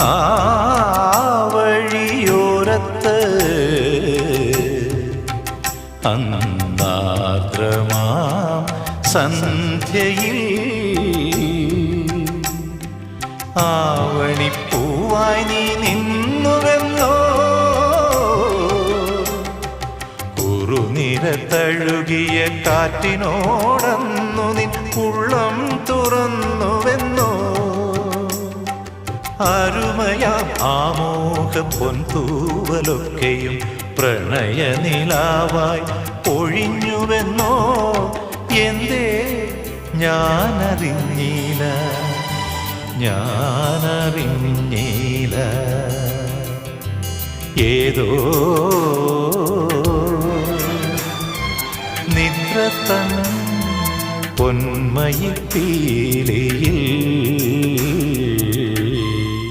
ആ വഴിയോരത്ത് സന്ധ്യയിൽ ആവണിപ്പൂവായി നീ നിന്നുവെന്നോ കുറുനിര തഴുകിയ കാറ്റിനോടന്നു അരുമയാം ആമോഹ പൊൻതൂവലൊക്കെയും പ്രണയനിലാവായി ഒഴിഞ്ഞുവെന്നോ? എന്തേ? ഞാനറിഞ്ഞില്ല. ഞാനറിഞ്ഞില്ല. ഏതോ നിദ്രത്തൻ പൊന്മയിപ്പീലേ